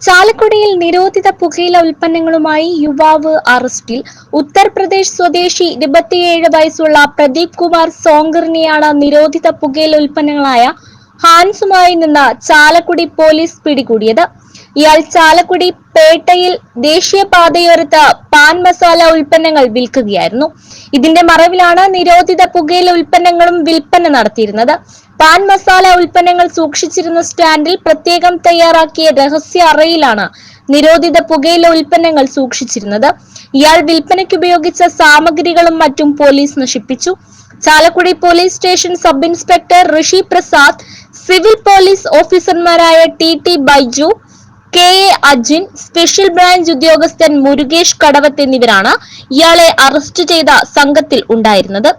ചാലക്കുടിയിൽ നിരോധിത പുകയില ഉൽപ്പന്നങ്ങളുമായി യുവാവ് അറസ്റ്റിൽ. ഉത്തർപ്രദേശ് സ്വദേശി ഇരുപത്തിയേഴ് വയസ്സുള്ള പ്രദീപ് കുമാർ സോങ്കറിനെയാണ് നിരോധിത പുകയില ഉൽപ്പന്നങ്ങളായ ഹാൻസുമായി നിന്ന് ചാലക്കുടി പോലീസ് പിടികൂടിയത്. ഇയാൾ ചാലക്കുടി പേട്ടയിൽ ദേശീയപാതയോരത്ത് പാൻ മസാല ഉൽപ്പന്നങ്ങൾ വിൽക്കുകയായിരുന്നു. ഇതിന്റെ മറവിലാണ് നിരോധിത പുകയില ഉൽപ്പന്നങ്ങളും വിൽപ്പന നടത്തിയിരുന്നത്. പാൻ മസാല ഉൽപ്പന്നങ്ങൾ സൂക്ഷിച്ചിരുന്ന സ്റ്റാൻഡിൽ പ്രത്യേകം തയ്യാറാക്കിയ രഹസ്യ അറയിലാണ് നിരോധിത പുകയില ഉൽപ്പന്നങ്ങൾ സൂക്ഷിച്ചിരുന്നത്. ഇയാൾ വിൽപ്പനയ്ക്ക് ഉപയോഗിച്ച സാമഗ്രികളും മറ്റും പോലീസ് നശിപ്പിച്ചു. Chalakudy police station sub inspector Rishi Prasad civil police ഓഫീസർമാരായ T T Baiju K A Ajin special branch ഉദ്യോഗസ്ഥൻ മുരുകേഷ് കടവത്ത് എന്നിവരാണ് ഇയാളെ അറസ്റ്റ് ചെയ്ത സംഘത്തിൽ ഉണ്ടായിരുന്നത്.